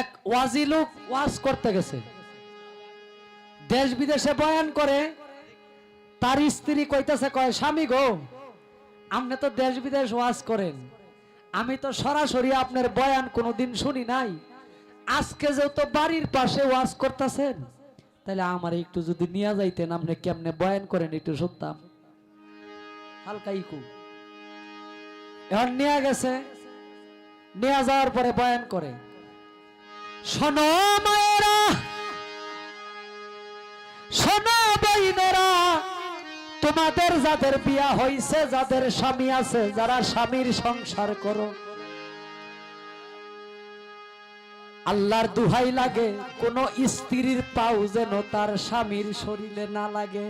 এক ওয়াজি লোক ওয়াজ করতে গেছে। দেশ বিদেশে বয়ান করে, তার স্ত্রী কইতাছে, কয়, স্বামী গো, আপনি তো দেশ বিদেশ ওয়াজ করেন। আমি তো সরাসরি আপনার বয়ান কোনোদিন শুনি নাই। আজকে যেহেতু বাড়ির পাশে ওয়াজ করতেছেন তাহলে আমার একটু যদি নিয়ে যাইতেন, আপনি কেমনে বয়ান করেন একটু শুনতাম। হালকা ইকু। এখন নিয়ে গেছে, নিয়ে যাওয়ার পরে বয়ান করে। শোনো মায়েরা, শোনো বইনেরা, তোমাদের যাদের বিয়া হইছে, যাদের স্বামী আছে, যারা স্বামীর সংসার করো। আল্লাহর দুহাই লাগে, কোন স্ত্রীর পাও যেন তার স্বামীর শরীরে না লাগে।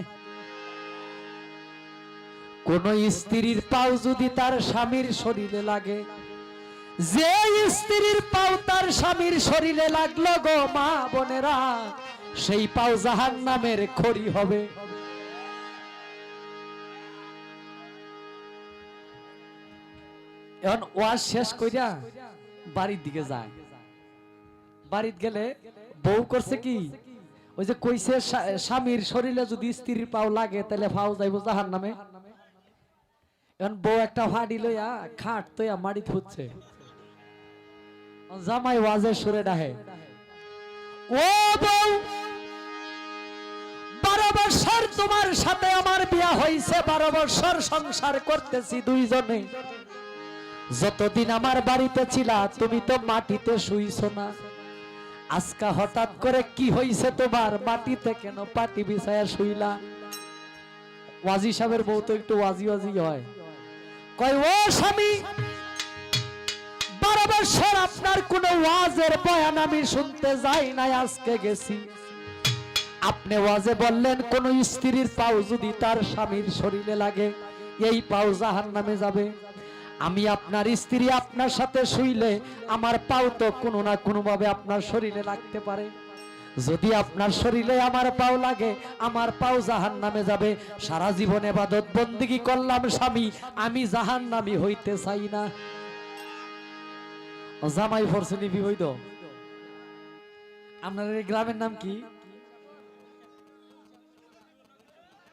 কোন স্ত্রীর পাও যদি তার স্বামীর শরীরে লাগে যে স্ত্রীর পাও তার স্বামীর শরীরে লাগল গো মা বোনেরা, সেই পাও জাহান নামের খড়ি হবে। এখন ওয়াজ শেষ কইরা বাড়ির দিকে যায়। বাড়িত গেলে বউ করছে কি? ওই যে কইছে স্বামীর শরীরে যদি স্ত্রীর পাও লাগে, তাহলে পাও যাইব জাহান নামে এখন বউ একটা ফাড়ি লইয়া খাট তৈয়া মাড়ি থুচ্ছে জামাই ওয়াজের সুরে ডাহে। ও বউ, বারো বছর তোমার সাথে আমার বিয়া হইছে, বারো বছর সংসার করতেছি দুইজনে। যতদিন আমার বাড়িতে ছিলা, তুমি তো মাটিতে শুইছো না। আজকা হঠাৎ করে কি হইছে তোমার? মাটিতে কেন পাটি বিছায়া শুইলা? ওয়াজি সাহেবের বউ তো একটু ওয়াজি ওয়াজি হয়। কয়, ও স্বামী আপনার কোন ওয়াজের বয়ান আমি শুনতে যাই নাই, আজকে গেছি। আপনি ওয়াজে বললেন, কোন স্ত্রীর পাও যদি তার স্বামীর শরীরে লাগে, এই পাও জাহান নামে যাবে। আমি আপনার স্ত্রী আপনার সাথে শুইলে আমার পাও তো কোনো না কোনো ভাবে আপনার শরীরে লাগতে পারে। যদি আপনার শরীরে আমার পাও লাগে, আমার পাও জাহান নামে যাবে। সারা জীবন এবাদত বন্দিগি করলাম স্বামী, আমি জাহান নামি হইতে চাই না। জামাই ফরসেনি বিবৈধ আপনার এই গ্রামের নাম কি?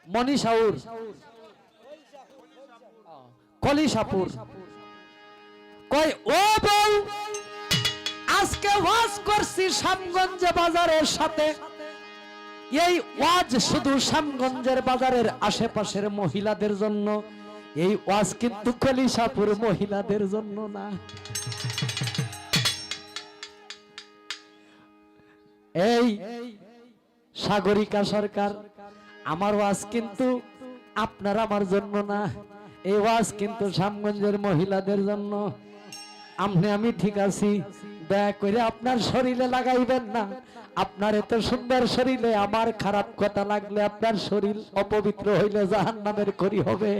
মনীষাউর কলিশাপুর কই ও বউ, আজকে ওয়াজ করছি শ্যামগঞ্জ বাজারের সাথে। এই ওয়াজ শুধু শ্যামগঞ্জের বাজারের আশেপাশের মহিলাদের জন্য। এই ওয়াজ কিন্তু কলিশাপুর মহিলাদের জন্য না। এই সাগরিকা সরকার, আমার ওয়াজ কিন্তু আপনার আমার জন্য না। এই ওয়াজ কিন্তু শ্যামগঞ্জের মহিলাদের জন্য। আপনি, আমি ঠিক আছি। দয়া করে আপনার শরীরে লাগাইবেন না। আপনার এত সুন্দর শরীরে আমার খারাপ কথা লাগলে আপনার শরীর অপবিত্র হইলে জাহান নামের করি হবে।